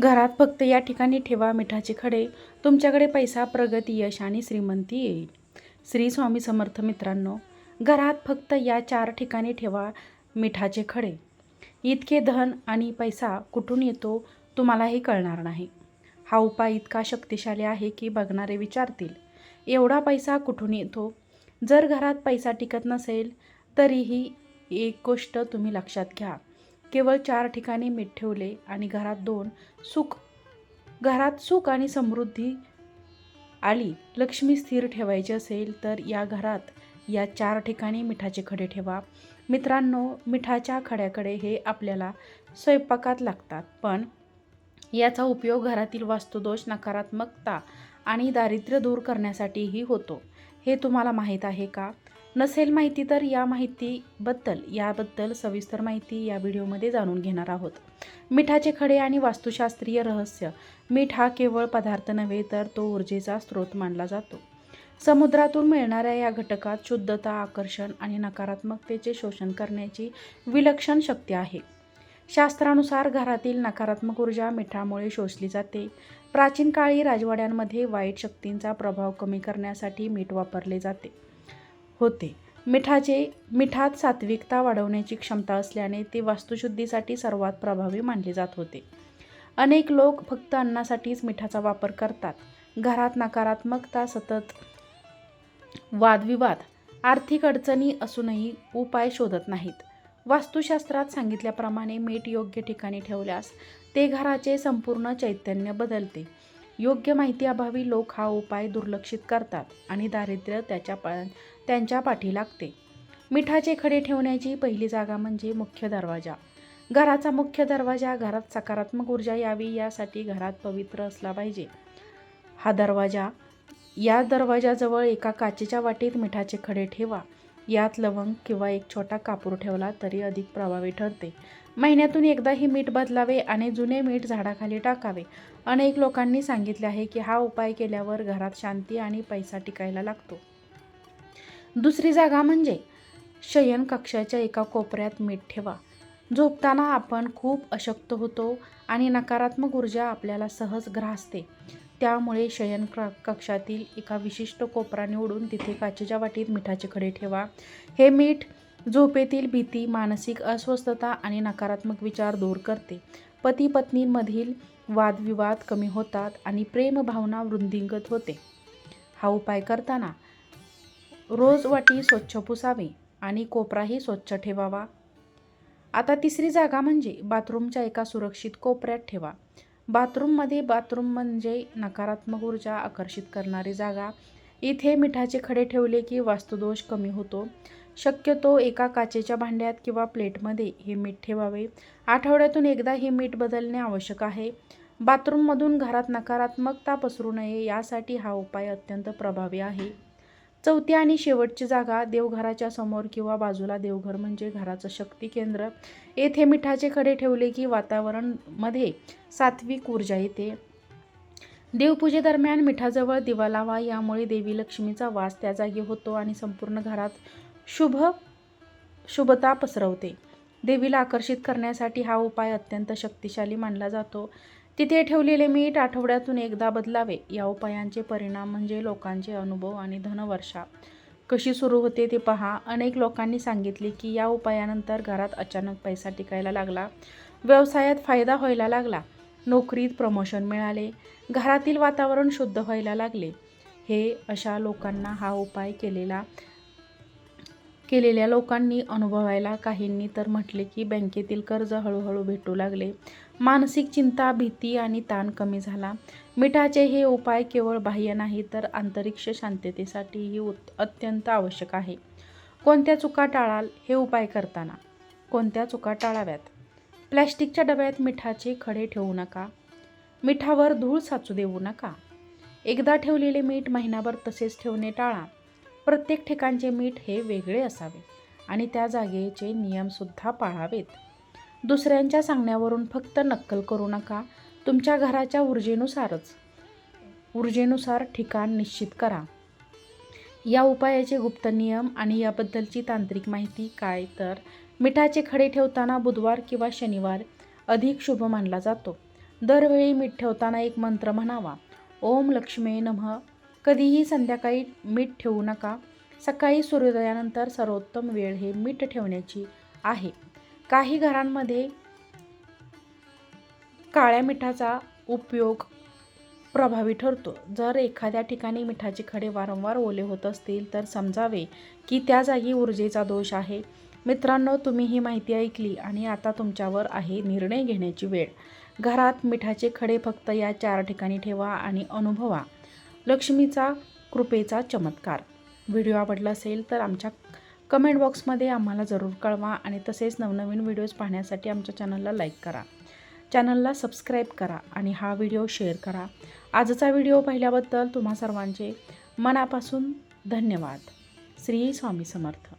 घरात फक्त या ठिकाणी ठेवा मिठाचे खडे. तुमच्याकडे पैसा प्रगती यश आणि श्रीमंती येईल. श्री स्वामी समर्थ मित्रांनो घरात फक्त या चार ठिकाणी ठेवा मिठाचे खडे. इतके धन आणि पैसा कुठून येतो तुम्हालाही कळणार नाही. हा उपाय इतका शक्तिशाली आहे की बघणारे विचारतील एवढा पैसा कुठून येतो? जर घरात पैसा टिकत नसेल तरीही एक गोष्ट तुम्ही लक्षात घ्या. केवळ चार ठिकाणी मीठ ठेवले आणि घरात दोन सुख घरात सुख आणि समृद्धी आली. लक्ष्मी स्थिर ठेवायची असेल तर या घरात या चार ठिकाणी मिठाचे खडे ठेवा. मित्रांनो मिठाच्या खड्याकडे हे आपल्याला स्वयंपाकात लागतात पण याचा उपयोग घरातील वास्तुदोष नकारात्मकता आणि दारिद्र्य दूर करण्यासाठीही होतो. हे तुम्हाला माहीत आहे का? नसेल माहिती तर या माहितीबद्दल याबद्दल सविस्तर माहिती या व्हिडिओमध्ये जाणून घेणार आहोत. मिठाचे खडे आणि वास्तुशास्त्रीय रहस्य. मीठ हा केवळ पदार्थ नव्हे तर तो ऊर्जेचा स्रोत मानला जातो. समुद्रातून मिळणाऱ्या या घटकात शुद्धता आकर्षण आणि नकारात्मकतेचे शोषण करण्याची विलक्षण शक्ती आहे. शास्त्रानुसार घरातील नकारात्मक ऊर्जा मिठामुळे शोषली जाते. प्राचीन काळी राजवाड्यांमध्ये वाईट शक्तींचा प्रभाव कमी करण्यासाठी मीठ वापरले जाते. होते. मिठाचे मिठात सात्विकता वाढवण्याची क्षमता असल्याने ते वास्तुशुद्धीसाठी सर्वात प्रभावी मानले जात होते. अनेक लोक फक्त अन्नासाठीच मिठाचा वापर करतात. घरात नकारात्मकता सतत वादविवाद आर्थिक अडचणी असूनही उपाय शोधत नाहीत. वास्तुशास्त्रात सांगितल्याप्रमाणे मीठ योग्य ठिकाणी ठेवल्यास ते घराचे संपूर्ण चैतन्य बदलते. योग्य माहितीअभावी लोक हा उपाय दुर्लक्षित करतात आणि दारिद्र्य त्याच्या पा त्यांच्या पाठी लागते. मिठाचे खडे ठेवण्याची पहिली जागा म्हणजे मुख्य दरवाजा. घराचा मुख्य दरवाजा घरात सकारात्मक ऊर्जा यावी यासाठी घरात पवित्र असला पाहिजे. हा दरवाजा या दरवाजाजवळ एका काचेच्या वाटीत मिठाचे खडे ठेवा. यात लवंग किंवा एक छोटा कापूर ठेवला तरी अधिक प्रभावी ठरते. महिन्यातून एकदा ही मीठ बदलावे आणि जुने मीठ झाडाखाली टाकावे. अनेक लोकांनी सांगितले आहे की हा उपाय केल्यावर घरात शांती आणि पैसा टिकायला लागतो. दुसरी जागा म्हणजे शयन कक्षाच्या एका कोपऱ्यात मीठ ठेवा. झोपताना आपण खूप अशक्त होतो आणि नकारात्मक ऊर्जा आपल्याला सहज ग्रासते त्यामुळे शयन क कक्षातील एका विशिष्ट कोपरा निवडून तिथे काचेच्या वाटीत मिठाचे खडे ठेवा. हे मीठ झोपेतील भीती मानसिक अस्वस्थता आणि नकारात्मक विचार दूर करते. पती पत्नींमधील वादविवाद कमी होतात आणि प्रेमभावना वृद्धिंगत होते. हा उपाय करताना रोज वाटी स्वच्छ पुसावी आणि कोपराही स्वच्छ ठेवावा. आता तिसरी जागा म्हणजे बाथरूमच्या एका सुरक्षित कोपऱ्यात ठेवा. बाथरूममध्ये बाथरूम म्हणजे नकारात्मक ऊर्जा आकर्षित करणारी जागा. इथे मिठाचे खडे ठेवले की वास्तुदोष कमी होतो. शक्यतो एका काचेच्या भांड्यात किंवा प्लेटमध्ये हे मीठ ठेवावे. आठवड्यातून एकदा हे मीठ बदलणे आवश्यक आहे. बाथरूममधून घरात नकारात्मकता पसरू नये यासाठी हा उपाय अत्यंत प्रभावी आहे. चौथी आणि शेवटची जागा देवघराच्या समोर किंवा बाजूला. देवघर म्हणजे घराचं शक्ती केंद्र. येथे मिठाचे खडे ठेवले की वातावरणमध्ये सात्विक ऊर्जा येते. देवपूजेदरम्यान मिठाजवळ दिवा लावा यामुळे देवी लक्ष्मीचा वास त्या जागी होतो आणि संपूर्ण घरात शुभ शुभता पसरवते. देवीला आकर्षित करण्यासाठी हा उपाय अत्यंत शक्तिशाली मानला जातो. तिथे ठेवलेले मीठ आठवड्यातून एकदा बदलावे. या उपायांचे परिणाम म्हणजे लोकांचे अनुभव आणि धनवर्षा. कशी सुरू होते ते पहा. अनेक लोकांनी सांगितले की या उपायानंतर घरात अचानक पैसा टिकायला लागला. व्यवसायात फायदा व्हायला लागला. नोकरीत प्रमोशन मिळाले. घरातील वातावरण शुद्ध व्हायला लागले. हे अशा लोकांना हा उपाय केलेला केलेल्या लोकांनी अनुभवायला काहींनी तर म्हटले की बँकेतील कर्ज हळूहळू भेटू लागले. मानसिक चिंता भीती आणि ताण कमी झाला. मिठाचे हे उपाय केवळ बाह्य नाही तर अंतरिक्ष शांततेसाठीही उत अत्यंत आवश्यक आहे. कोणत्या चुका टाळाल हे उपाय करताना? कोणत्या चुका टाळाव्यात? प्लॅस्टिकच्या डब्यात मिठाचे खडे ठेवू नका. मिठावर धूळ साचू देऊ नका. एकदा ठेवलेले मीठ महिनाभर तसेच ठेवणे टाळा. प्रत्येक ठिकाणचे मीठ हे वेगळे असावे आणि त्या जागेचे नियमसुद्धा पाळावेत. दुसऱ्यांच्या सांगण्यावरून फक्त नक्कल करू नका. तुमच्या घराच्या ऊर्जेनुसारच. ऊर्जेनुसार ठिकाण निश्चित करा. या उपायाचे गुप्त नियम आणि याबद्दलची तांत्रिक माहिती काय तर मिठाचे खडे ठेवताना बुधवार किंवा शनिवार अधिक शुभ मानला जातो. दरवेळी मीठ ठेवताना एक मंत्र म्हणावा. ओम लक्ष्मे नमः. कधीही संध्याकाळी मीठ ठेवू नका. सकाळी सूर्योदयानंतर सर्वोत्तम वेळ हे मीठ ठेवण्याची आहे. काही घरांमध्ये काळ्या मिठाचा उपयोग प्रभावी ठरतो. जर एखाद्या ठिकाणी मिठाचे खडे वारंवार ओले होत असतील तर समजावे की त्या जागी ऊर्जेचा दोष आहे. मित्रांनो तुम्ही ही माहिती ऐकली आणि आता तुमच्यावर आहे निर्णय घेण्याची वेळ. घरात मिठाचे खडे फक्त या चार ठिकाणी ठेवा आणि अनुभवा. लक्ष्मीचा कृपेचा चमत्कार. व्हिडिओ आवडला असेल तर आमच्या कमेंट बॉक्समध्ये आम्हाला जरूर कळवा आणि तसेच नवनवीन व्हिडिओज पाहण्यासाठी आमच्या चॅनलला लाईक करा. चॅनलला सबस्क्राईब करा आणि हा व्हिडिओ शेअर करा. आजचा व्हिडिओ पाहिल्याबद्दल तुम्हा सर्वांचे मनापासून धन्यवाद. श्री स्वामी समर्थ.